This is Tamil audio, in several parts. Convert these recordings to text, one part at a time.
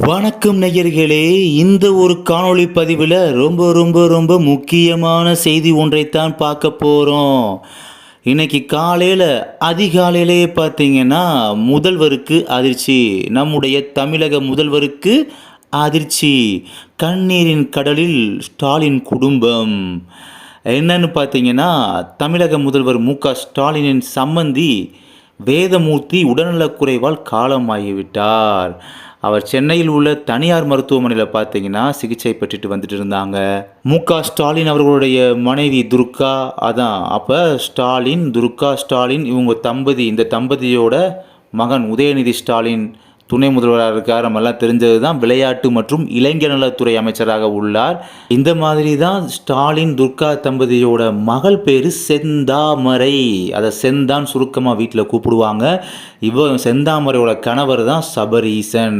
வணக்கம் நேயர்களே இந்த ஒரு காணொளி பதிவில் ரொம்ப ரொம்ப ரொம்ப முக்கியமான செய்தி ஒன்றைத்தான் பார்க்க போகிறோம் இன்னைக்கு காலையில் அதிகாலையிலேயே பார்த்தீங்கன்னா முதல்வருக்கு அதிர்ச்சி. நம்முடைய தமிழக முதல்வருக்கு அதிர்ச்சி. கண்ணீரின் கடலில் ஸ்டாலின் குடும்பம். என்னன்னு பார்த்தீங்கன்னா தமிழக முதல்வர் மு க ஸ்டாலினின் சம்மந்தி வேதமூர்த்தி உடல்நலக்குறைவால் காலமாகிவிட்டார். அவர் சென்னையில் உள்ள தனியார் மருத்துவமனையில் பார்த்தீங்கன்னா சிகிச்சை பெற்றுட்டு வந்துட்டு இருந்தாங்க. மு ஸ்டாலின் அவர்களுடைய மனைவி துர்கா அதான் அப்போ ஸ்டாலின் துர்கா ஸ்டாலின் இவங்க தம்பதி இந்த தம்பதியோட மகன் உதயநிதி ஸ்டாலின் துணை முதல்வராக இருக்கார். நம்ம எல்லாம் தெரிஞ்சது தான் விளையாட்டு மற்றும் இளைஞர் நலத்துறை அமைச்சராக உள்ளார். இந்த மாதிரி தான் ஸ்டாலின் துர்கா தம்பதியோட மகள் பேர் செந்தாமரை. அதை செந்தான் சுருக்கமாக வீட்டில் கூப்பிடுவாங்க. இவ செந்தாமரையோட கணவர் தான் சபரீசன்.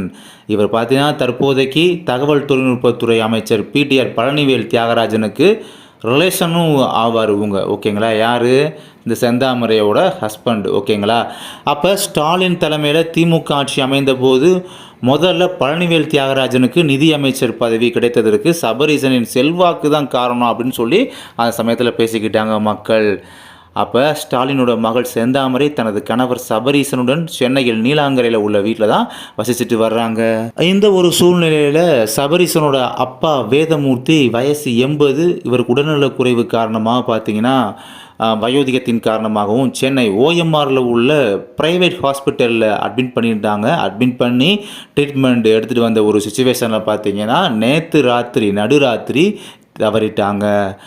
இவர் பார்த்தீங்கன்னா தற்போதைக்கு தகவல் தொழில்நுட்பத்துறை அமைச்சர் பிடிஆர் பழனிவேல் தியாகராஜனுக்கு ரிலேஷனும் ஆவார் இவங்க ஓகேங்களா? யார்? இந்த செந்தாமரையோட ஹஸ்பண்ட் ஓகேங்களா? அப்போ ஸ்டாலின் தலைமையில் திமுக ஆட்சி அமைந்த போது முதல்ல பழனிவேல் தியாகராஜனுக்கு நிதி அமைச்சர் பதவி கிடைத்ததற்கு சபரீசனின் செல்வாக்கு தான் காரணம் அப்படின்னு சொல்லி அந்த சமயத்தில் பேசிக்கிட்டாங்க மக்கள். அப்போ ஸ்டாலினோட மகள் செந்தாமரை தனது கணவர் சபரீசனுடன் சென்னையில் நீலாங்கரையில் உள்ள வீட்டில் தான் வசிச்சுட்டு வர்றாங்க. இந்த ஒரு சூழ்நிலையில் சபரீசனோட அப்பா வேதமூர்த்தி வயசு எண்பது. இவருக்கு உடல்நல குறைவு காரணமாக பார்த்தீங்கன்னா வயோதிகத்தின் காரணமாகவும் சென்னை ஓஎம்ஆரில் உள்ள ப்ரைவேட் ஹாஸ்பிட்டலில் அட்மிட் பண்ணியிருந்தாங்க. அட்மிட் பண்ணி ட்ரீட்மெண்ட் எடுத்துகிட்டு வந்த ஒரு சுச்சுவேஷனில் பார்த்தீங்கன்னா நேற்று ராத்திரி நடுராத்திரி தவறிட்டாங்க.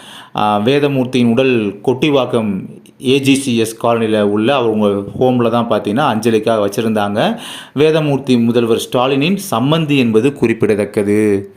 வேதமூர்த்தியின் உடல் கொட்டிவாக்கம் ஏஜிசிஎஸ் காலனியில் உள்ள அவங்க ஹோமில் தான் பார்த்தீங்கன்னா அஞ்சலிக்காக வச்சுருந்தாங்க. வேதமூர்த்தி முதல்வர் ஸ்டாலினின் சம்மந்தி என்பது குறிப்பிடத்தக்கது.